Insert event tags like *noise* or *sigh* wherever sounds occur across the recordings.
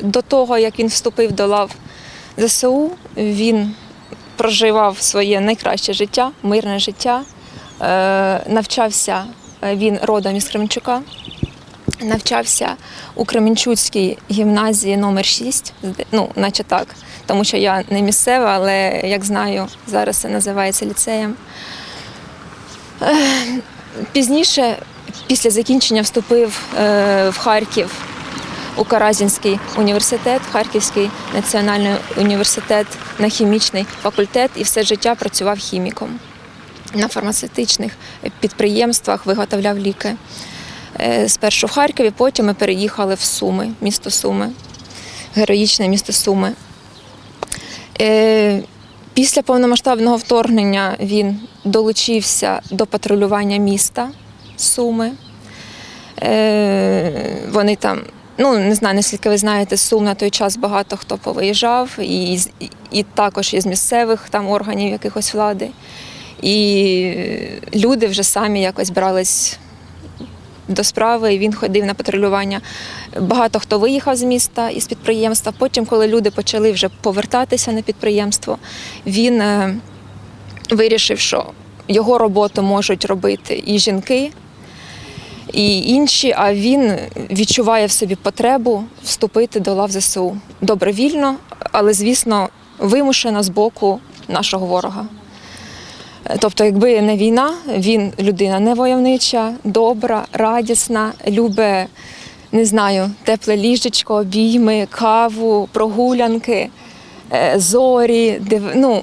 до того, як він вступив до лав ЗСУ, він проживав своє найкраще життя, мирне життя. Е, навчався е, він родом із Кременчука, навчався у Кременчуцькій гімназії номер 6, ну, наче так, тому що я не місцева, але як знаю, зараз це називається ліцеєм. Е, Пізніше, після закінчення, вступив в Харків у Каразінський університет, Харківський національний університет на хімічний факультет і все життя працював хіміком на фармацевтичних підприємствах, виготовляв ліки. Е, Спершу в Харкові, потім ми переїхали в Суми, місто Суми, героїчне місто Суми. Е, Після повномасштабного вторгнення він долучився до патрулювання міста Суми. Е, Вони там, ну не знаю, наскільки ви знаєте, Сум на той час багато хто повиїжджав, і, і також із місцевих там органів якихось влади. І люди вже самі якось брались до справи, і він ходив на патрулювання. Багато хто виїхав з міста із підприємства. Потім, коли люди почали вже повертатися на підприємство, він е, вирішив, що його роботу можуть робити і жінки, і інші, а він відчуває в собі потребу вступити до лав ЗСУ добровільно, але, звісно, вимушено з боку нашого ворога. Тобто, якби не війна, він людина не войовнича, добра, радісна, любить, не знаю, тепле ліжечко, обійми, каву, прогулянки, е, зорі, див... ну,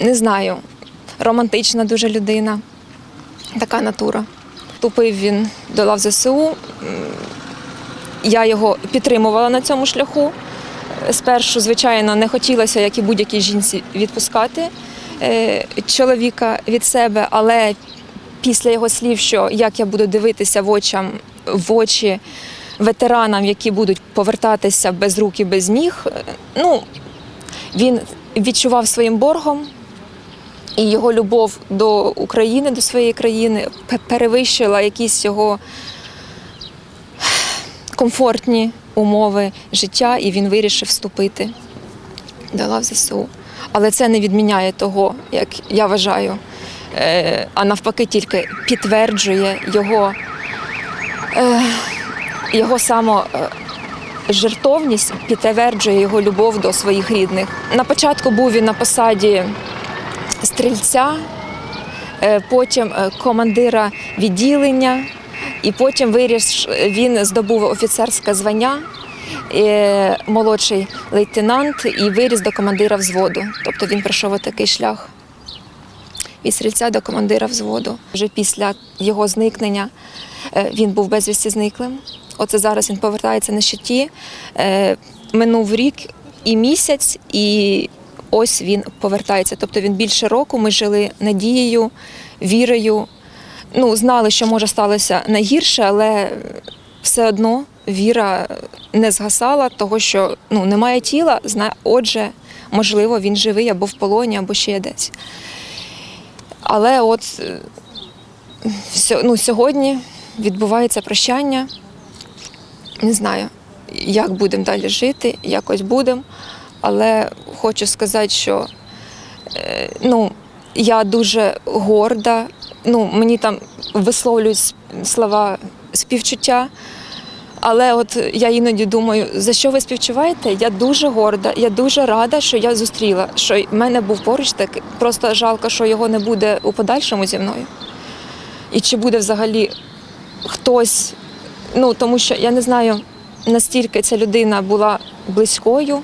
не знаю, романтична дуже людина, така натура. Вступив він до лав ЗСУ. Я його підтримувала на цьому шляху. Спершу, звичайно, не хотілося, як і будь-якій жінці, відпускати е, чоловіка від себе, але після його слів, що як я буду дивитися в очам в очі ветеранам, які будуть повертатися без рук і без ніг, е, ну він відчував своїм боргом. І його любов до України, до своєї країни перевищила якісь його комфортні умови життя, і він вирішив вступити до лав ЗСУ. Але це не відміняє того, як я вважаю, е, а навпаки, тільки підтверджує його, е, його само. е, підтверджує його любов до своїх рідних. На початку був він на посаді стрільця, е, потім е, командира відділення, і потім виріс, він здобув офіцерське звання, е, молодший лейтенант, і виріс до командира взводу. Тобто він пройшов такий шлях від стрільця до командира взводу. Вже після його зникнення він був безвісті зниклим. Оце зараз він повертається на щиті. Минув рік і місяць, і ось він повертається. Тобто він більше року ми жили надією, вірою. Ну, знали, що може сталося найгірше, але все одно віра не згасала, того що ну, немає тіла, отже, можливо, він живий або в полоні, або ще десь. Але от ну, сьогодні відбувається прощання. Не знаю, як будемо далі жити, якось будемо. Але хочу сказати, що е, ну, я дуже горда. Ну, мені там висловлюють слова співчуття. Але от я іноді думаю, за що ви співчуваєте? Я дуже горда, я дуже рада, що я зустріла, що в мене був поруч такий. Просто жалко, що його не буде у подальшому зі мною. І чи буде взагалі хтось, ну тому що я не знаю, настільки ця людина була близькою,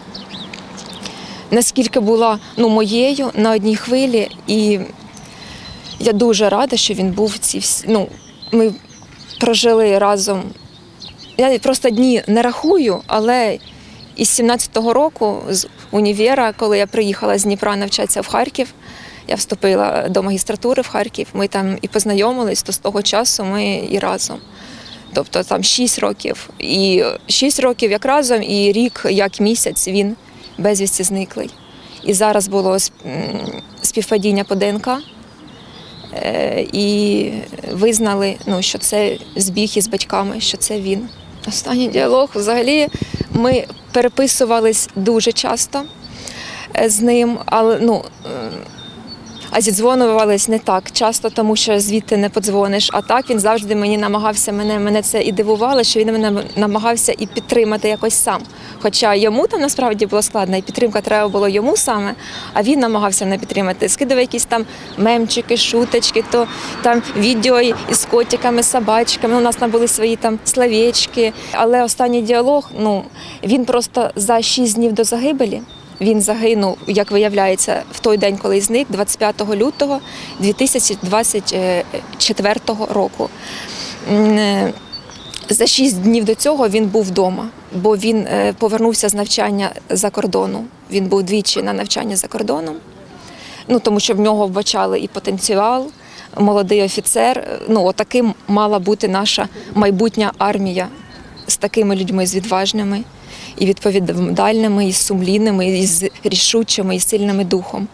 наскільки була ну, моєю на одній хвилі. І я дуже рада, що він був ці всі. Ну, ми прожили разом. Я просто дні не рахую, але із 17-го року, з універа, коли я приїхала з Дніпра навчатися в Харків, я вступила до магістратури в Харків. Ми там і познайомились, то з того часу ми і разом. Тобто там 6 років. І 6 років як разом, і рік, як місяць він безвісті зниклий. І зараз було співпадіння по ДНК. Е, І визнали, ну, що це збіг із батьками, що це він. Останній діалог взагалі Ми переписувались дуже часто е, з ним, але ну. А зідзвонювались не так часто, тому що звідти не подзвониш. А так він завжди мені намагався мене. Мене це і дивувало, що він мене намагався і підтримати якось сам. Хоча йому там насправді було складно, і підтримка треба було йому саме, а він намагався мене підтримати. Скидав якісь там мемчики, шуточки, то там відео із котиками, собачками. У нас там були свої там словечки. Але останній діалог, ну він просто за шість днів до загибелі. Він загинув, як виявляється, в той день, коли зник, 25 лютого 2024 року. Е, За шість днів до цього він був вдома, бо він е, повернувся з навчання за кордону. Він був двічі на навчанні за кордоном, ну тому що в нього вбачали і потенціал, молодий офіцер. Ну, отаким мала бути наша майбутня армія з такими людьми, з відважними і відповідальними, і сумлінними, і з рішучими, і сильними духом.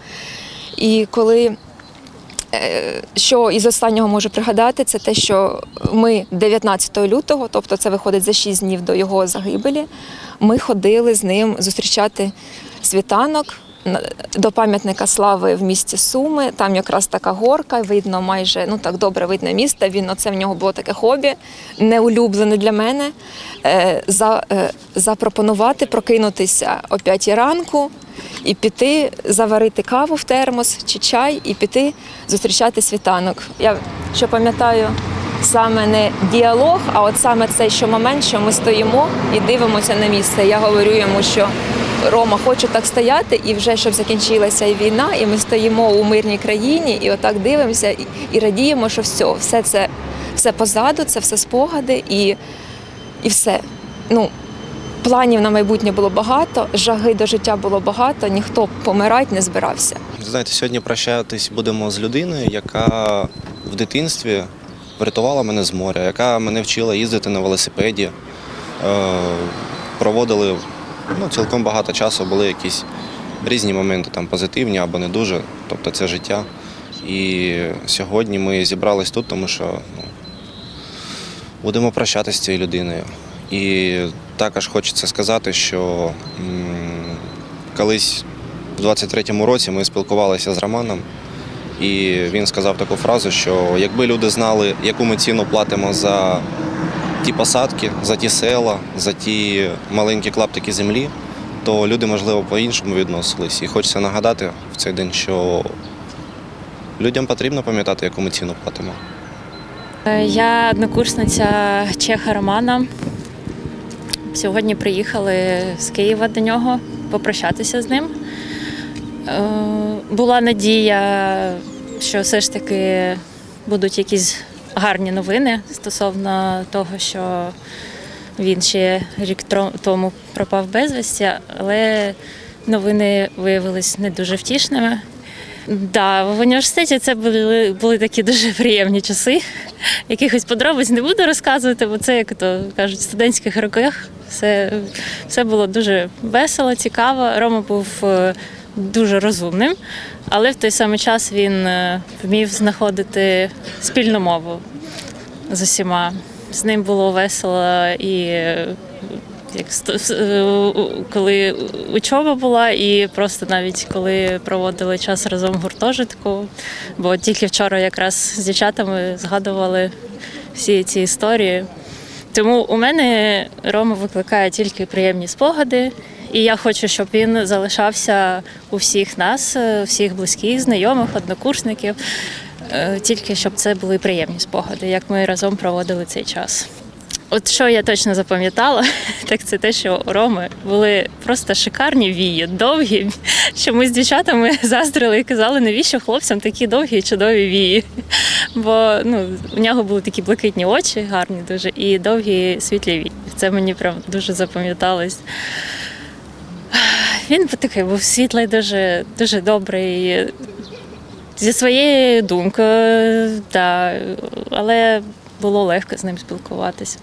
І коли е, що із останнього можу пригадати, це те, що ми 19 лютого, тобто це виходить за 6 днів до його загибелі, ми ходили з ним зустрічати світанок до пам'ятника слави в місті Суми. Там якраз така горка, видно майже ну так добре видно місто. Він оце в нього було таке хобі, неулюблене для мене. Е, за, е, запропонувати прокинутися о 5 ранку і піти заварити каву в термос чи чай, і піти зустрічати світанок. Я що пам'ятаю. Саме не діалог, а от саме цей що момент, що ми стоїмо і дивимося на місце. Я говорю йому, що Рома, хочу так стояти, і вже щоб закінчилася війна, і ми стоїмо у мирній країні, і отак дивимося і, і радіємо, що все, все це все позаду, це все спогади, і, і все. Ну, планів на майбутнє було багато, жаги до життя було багато, ніхто помирати не збирався. Знаєте, сьогодні прощатись будемо з людиною, яка в дитинстві врятувала мене з моря, яка мене вчила їздити на велосипеді. Е, Проводили ну, цілком багато часу, були якісь різні моменти, там позитивні або не дуже. Тобто це життя. І сьогодні ми зібрались тут, тому що ну, будемо прощатися з цією людиною. І також хочеться сказати, що м, колись в 23-му році ми спілкувалися з Романом, і він сказав таку фразу, що якби люди знали, яку ми ціну платимо за ті посадки, за ті села, за ті маленькі клаптики землі, то люди, можливо, по-іншому відносились. І хочеться нагадати в цей день, що людям потрібно пам'ятати, яку ми ціну платимо. Е, Я однокурсниця Чеха Романа. Сьогодні приїхали з Києва до нього попрощатися з ним. Е, Була надія, що все ж таки будуть якісь гарні новини стосовно того, що він ще рік тому пропав безвісті, але новини виявились не дуже втішними. Да, в університеті це були, були такі дуже приємні часи. Якихось подробиць не буду розказувати, бо це, як то кажуть, в студентських роках все, все було дуже весело, цікаво. Рома був е, дуже розумним, але в той самий час він е, вмів знаходити спільну мову з усіма. З ним було весело і як е, коли учоба була, і просто навіть коли проводили час разом в гуртожитку. Бо тільки вчора якраз з дівчатами згадували всі ці історії. Тому у мене Рома викликає тільки приємні спогади, і я хочу, щоб він залишався у всіх нас, е, всіх близьких, знайомих, однокурсників. Е, Тільки щоб це були приємні спогади, як ми разом проводили цей час. От що я точно запам'ятала, *laughs* так це те, що у Роми були просто шикарні вії, довгі, що ми з дівчатами *laughs* заздрили і казали, навіщо хлопцям такі довгі чудові вії. Бо ну, у нього були такі блакитні очі, гарні дуже, і довгі світлі вії. Це мені прям дуже запам'яталось. Він такий був світлий, дуже, дуже добрий. Зі своєю думкою, да, але було легко з ним спілкуватися.